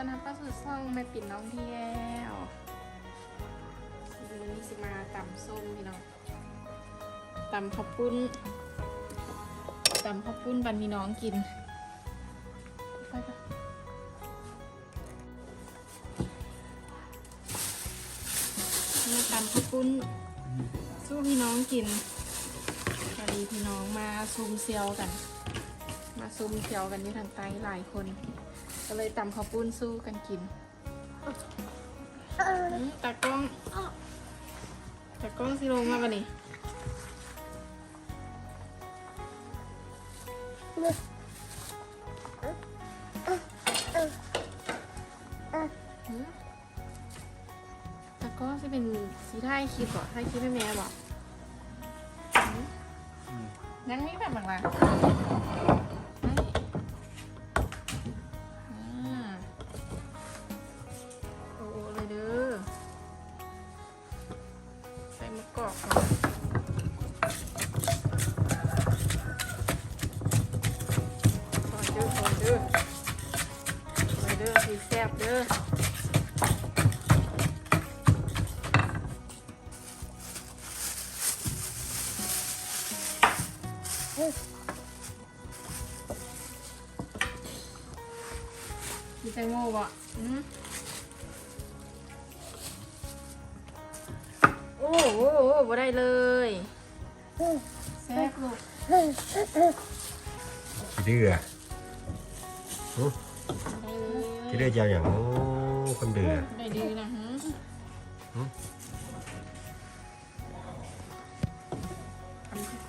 ตอนรับเข้าสู่ช่องแม่ปิ่นน้องเที่ยววันนี้สิมาตำส้มพี่น้องตำข้าวปุ้นตำข้าวปุ้นบันพี่น้องกินไปปะมาตำข้าวปุ้นสู้พี่น้องกินพอดีพี่น้องมาซูมเซียวกัน มาซูมเซียวกันที่ทางใต้หลายคน ก็เลยตำข้าวปุ้นสู้กันกินตากล้องตากล้องสิลงมาปะนี่ตากล้องจะเป็นสีไทยคลิปเหรอไทยคลิปให้แม่บอกหืมยังมีแบบบางๆอ่ มะกอกก่อนก่อเด้อก่อเด้อก่อเด้อสีแซ่บเด้อมีแตงโมบ่อืม อ้โหโอ้โหบ่ได้เลยแซ่บลูกขี้เดือหึได้เลยขี้ดือจะเอาอย่างโอ้คนเดือได้ดีนะฮะ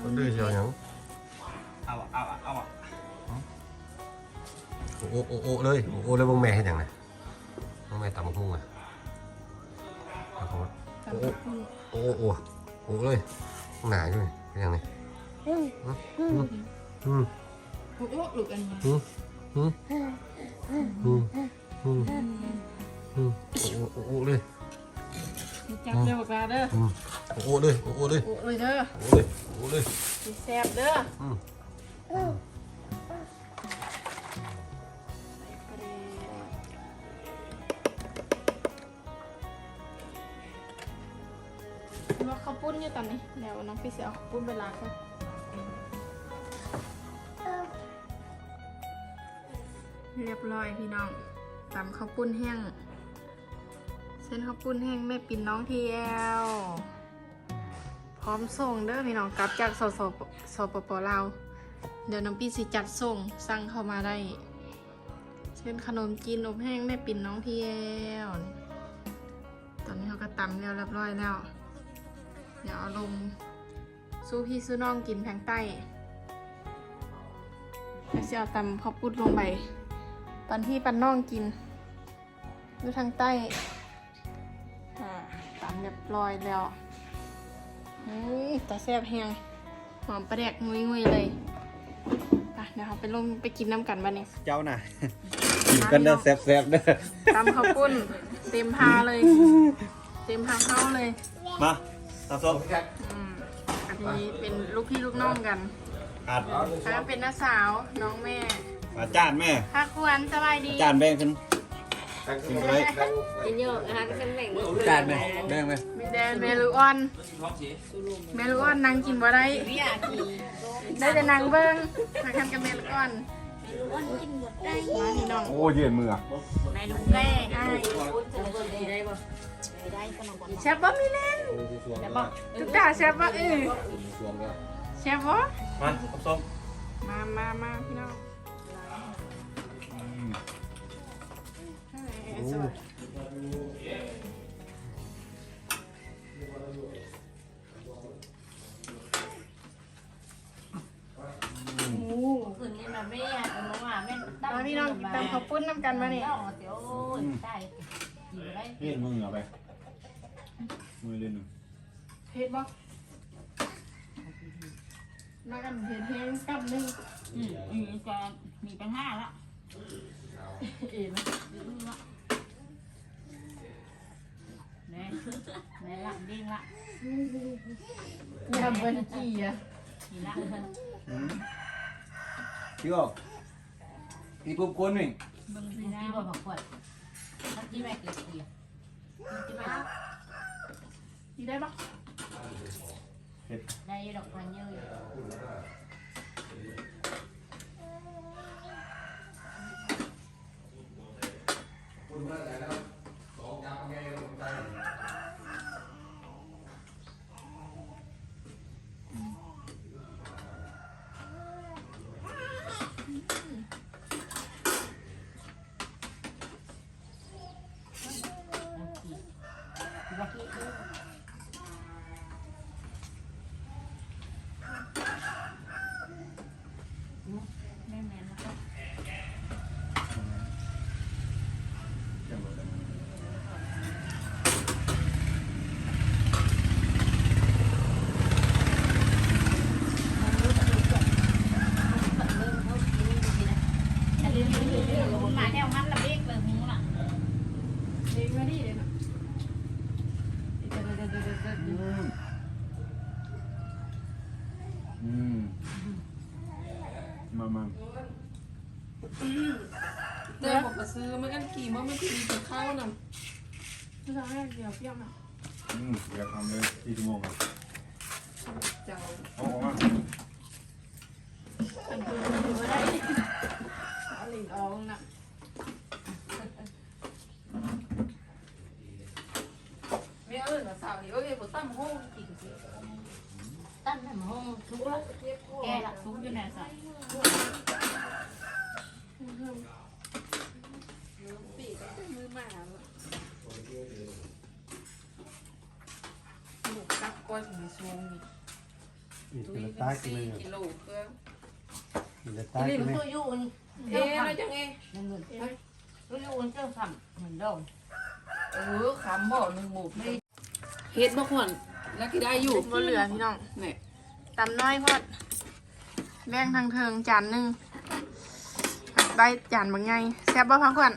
คนเดือจะเอาอย่างเอาอะเอาอะเอาอะโอ้โอ้โอ้โอ้เลยโอ้โอ้เลยบงแม่ให้อย่างไรบงแม่ตำบักหุ่งอะำบักหุ่งตำข้าวปุ้นโอ้โอ้โอ้โอ้เลยหนาอยู่นี่เป็นอย่างไรอืมอืมอืมโอ้โหลูกอันนี้อืมอืมอืมอืมอืมอืมโอ้โอ้โอ้เลยมีจับเด้อบอกลาเด้ออืมโอ้โอ้เลยโอ้โอ้เลยโอ้เลยเด้อโอ้เลยโอ้เลยสีแซ่บเด้อ ยวน้องพี่เสียเอาข้าวปุ้นไปล้างก่อนเรียบร้อยพี่น้องตำข้าวปุ้นแห้ง เส้นข้าวปุ้นแห้งแม่ปิ่นน้องเทียวพร้อมส่งเด้อพี่น้องกลับจากสสสปปลาวเดี๋ยวน้องพีสิจัดส่งสั่งเข้ามาได้ เช่นขนมจีนอบแห้งแม่ปิ่นน้องเทียวนี่ตอนนี้เขาก็ตำแล้วเรียบร้อยแล้ว เดี๋ยวเอาลง สู้พี่สู้น้องกินแพงใต้แล้วจะเอาตำข้าวปุ้นลงไปปันพี่ปันน้องกินอยู่ทางใต้อ่าตำเรียบร้อยแล้วเฮ้ยตาแซ่บแฮงหอมปลาแดกงุยงุยๆเลยไปเดี๋ยวเราไปลงไปกินน้ำกันบ้านี้เจ้าน่ะกินกันเด้อแซ่บๆเด้อตำข้าวปุ้นเต็มพาเลย เต็มพาเข้าเลย มาตาส้มอืมอั นนี้เป็นลูกพี่ลูกน้องกันอัดถ้าเป็นน้าสาวน้องแม่อาจารย์แม่ค่ะควรสบายดีอาจารย์แบ่งขึ้นกินไปเลยกินเยอะนะคะก็เป็นแบ่งอาจารย์แม่แบ่งไหมมีแดนเมลูออนเมลูออนนางกินบ่ได้วิยากีได้แต่นางเบิ้งมาคันกับเมลูออนอ้วนกินห มดได้มาพี่น้องโอ้ยืนมือแม่ดูแม่อ้ายดีได้ป่ะได้ขนมหวานแชฟบ่มีเล่นแล้วบอกทุกตาแชฟบ่เออแชฟบ่มาตาส้มมามามาพี่น้องเอ้ยสวัสดีโอ้ นนี้มาแม่เอามาว่าแม่มาพี่น้องกินตำข้าวปุ้นน้ำกันมานี่เดี๋ยวเดี๋ยวได้กินได้เล่นมือเอาไปมือเล่นเผ็ดบ่มากันเผ็ดแห้งกับหนึ่งอืมอืมจะมีปัญหาละเอ็นแม่แม่ละดิ้งละยำบันจีอะกินละพี่บอกพี่ปุ๊บก้นหนึ่งมึ งกินได้บ่ผักขวดอต้องกินแม่เกลือเกลือกินไหมดีได้ปะได้ดอกพันเยอะอยู่ แม่แม่นะครับ มาแนวมันละเบกเลยหูล่ะ เด็กมาดิเลยนะ อืมอืมมามาเดี๋ยวผมไปซื้อมันกันกี่ว่ามันจะดีกับข้าวน่ะไม่ทำให้เดี๋ยวเปรี้ยวน่ะอืมเดี๋ยวทำเลยสี่ชั่วโมงอะเจ้าเอาออกมา เป็นตัวดูไม่ได้เอาหลิงอองน่ะไม่เอาเลยนะสาว นี่โอเคผมตั้งห้องกี่กสิตั้งแต่ห้องทุกละแกละทุกอยู่ไหนสักปีกมือหมาหมูกับก้อนสีสูงนี่ตุ้ยเป็นสี่กิโลเพื่อรีบตัวอยู่นี่เอ๊ะแล้วจังไงนั่นเงินตัวอยู่เจ้าทำเหมือนเดิมเออขำบ่หนึ่งหมูไม่ เฮ็ดบ่ควรแล้วที่ได้อยู่บ่เหลือพี่น้องเนี่ยตำน้อยพอดแบ่งทางเทิงจานหนึ่งหักได้จานบางไงแซ่บบ่พักผ่อน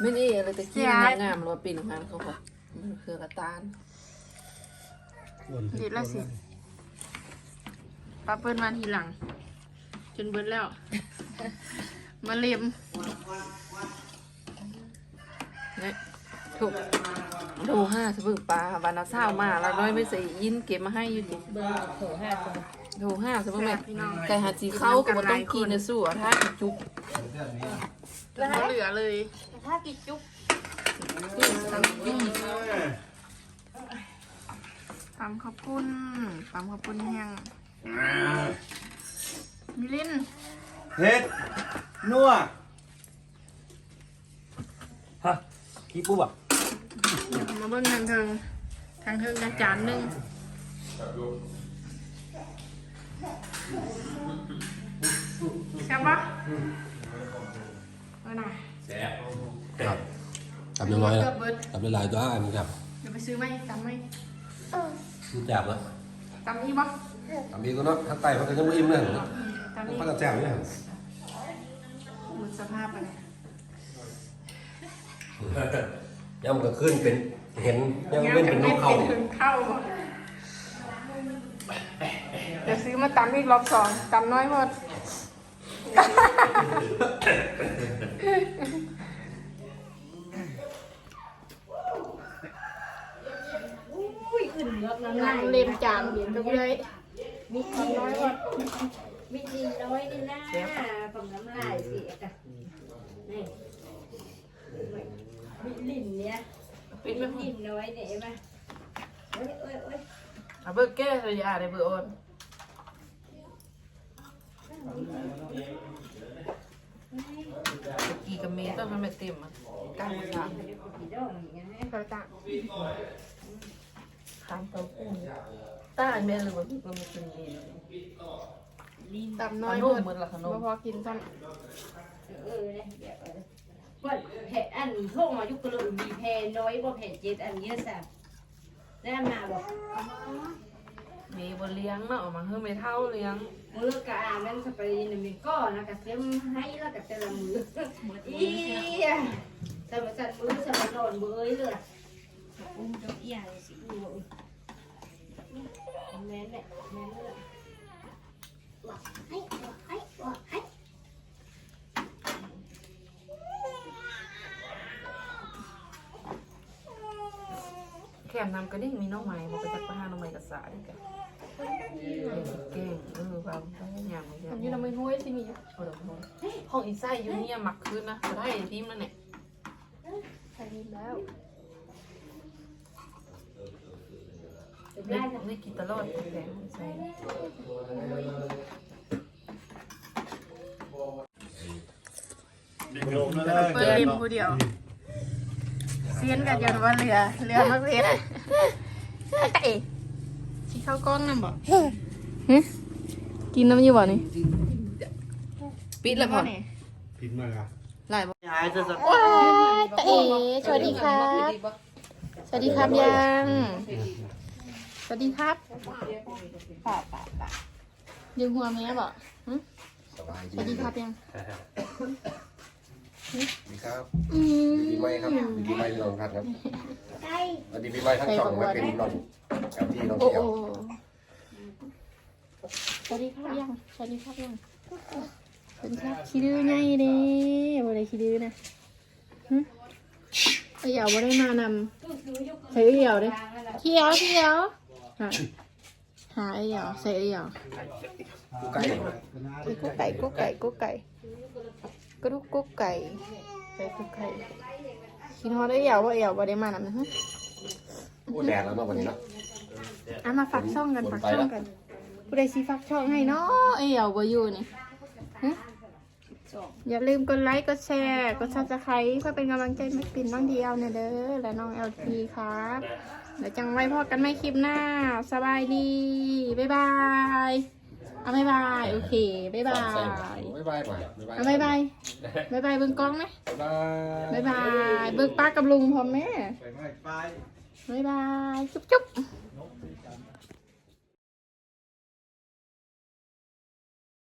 ไม่นี่อะไรตะกี้แซ่มันบงามๆหรือว่าปีนของมันเขาค่ะมันคือกระตานดีแล้วสิปลาเปิ้ลมาทีหลัง จนเบิดแล้ว มาเล็มเนี่ยถูก โลห้าสบึกปลาวันละเศร้ามาแล้วน้อยไม่ใส่ยินเก็บมาให้อยู่ดิเบอร์โถห้าคนโลห้าสบึกแม่พี่น้องไก่หาจีเข้าก็บ่ต้องกินนะสู้อะถ้าจุกบ่เหลือเลยถ้ากินจุ๊บตำข้าวปุ้นตำข้าวปุ้นแห้งมิลินเฮ็ดนัวฮะกี่ปุ๊บอะ มาเบิ่งทางเทิงทางเทิงกันจานหนึ่งแซ่บปะเอาหน่อยครับทำยังไงเกืล่ะอบเบิดทำละลายตัวอันนี้ครับเดี๋ยวไปซื้อไหมตำไหมมันจับแล้วตำอีกปะทำอีกก็เนาะข้างใต้มันก็ยังไม่อิ่มเลยตำอีกมันก็แจ่มเนี่ยหมดสภาพไปเลยย่ำก็ขึ้นเป็น เห็นยังเป็นเป็นนกเขาเป็นถึงเข้าบ่เดี๋ยวซื้อมาตำอีกรอบสองตำน้อยหมดอุ้ยขึ้นเยอะนะนั่งเล็มจานเห็นไปเลยมีทีน้อยว่ามีทีน้อยนี่นะผมน้ำลายเสียกันนี่มีลิ่นเนี้ย ปิดมีไม่พอลิ่นน้อยเนี่ยเห็นไหมโอ้ยโอ้ยโอ้ยเอาเบิกแก้ระยะได้เบิกโอนตะกี้กับเมย์ต้องให้มันเต็มอะกลางมันผีดองอย่างเงี้ยกระตะข้ามเตาปูนตาแม่เลยว่ามันไม่เป็นเองลิ้นตำน้อยขหนมมดเหมือนละขนบ่มพอกินซ้เออเนี่ยเดี๋ยวเออว่าแผ่ อันพวกมายุคลุมีแผ่น้อยบ่แผ่เจ็ดอันเยอะสักได้มาบอกมีบนเลี้ยงเนาะมาเฮือไม่เท่าเลี้ยงมือกะอามันสไปนี่มีก้อนนะกะเต็มให้แล้วกะแต่ละมืออีสมัสันมือสมันอนเบยเลยอุ้มเจ้าเอี้ยสิอุ้มแม่นแหละแม่นเลย คมน้ำกระดิ่งมีน้องใหม่บอกไปจากป้าน้องใหม่กับสายกันแกงเออว่าได้ยามมันอันนี้เราไม่ห้วยที่นี่เออห้องอีไส้อยู่เนี่ยหมักคืนนะได้ทีมนั่นเนี่ยใส่ดีแล้วได้ได้กินตลอดแกงใส่ดิ่งลงเลยเปิดริมผู้เดียวเซียนกันยันว่าเรือเรือมักเซียนเอ๊ะที่เข้ากล้องนั่นบ่ฮะกินน้ำอยู่บ่นี่ปิดแล้วพอนี่ผิดมากอะไล่บ่ตาเอ๋สวัสดีครับ สวัสดีครับยัง สวัสดีครับป่าป่าป่าดึงหัวแม่บ่หึสบายสดีวัสดีครับยัง ดีครับอืมดีไหมครับดีไหมพี่น้องครับครับสวัสดีปีใหม่ทั้งสองไม่เป็นน้องกับพี่น้องโอ้เที่ยวโอ้สวัสดีครับยังสวัสดีครับยังสวัสดีครับขี้ดื้อไงเด้บ่ได้ขี้ดื้อนะหึเอ้ยเอาบ่ได้มานำใส่เอ้ยเอาเด้เที่ยวเที่ยวหาหาเอ้ยเอาใส่เอ้ยเอากูใกล้ไอ้กุ๊กไก่กุ๊กไก่กุ๊กไก่ กระดูกกุ๊กไก่ใส่กุ๊กไก่กินฮอดเอ้ยเอาบ่เอ้ยเอาบ่ได้มานำนะฮะโอ้แดดแล้วเนาะวันนี้เนาะอะมาฝากช่องกันฝากช่องกันผู้ใดสิฝากช่องให้เนาะเอ้ยเอาบ่อยู่นี่ฮะอย่าลืมกดไลค์กดแชร์กดซับสไครต์เพื่อเป็นกำลังใจให้ปิ่นน้องเดียวเนี่ยเด้อและน้องเอลทีครับเดี๋ยวจังไว้พอกันไม่คลิปหน้า สบายดี บ๊ายบาย เอาบ๊ายบาย โอเคบ๊ายบาย บ๊ายบายไปเอาบ๊ายบายบ๊ายบายเบิ่งกล้องไหมบ๊ายบายบ๊ายบาย เบิ่งป้ากับลุงพร้อมแม่ไปไม่ไปบ๊ายบาย จุ๊บจุ๊บ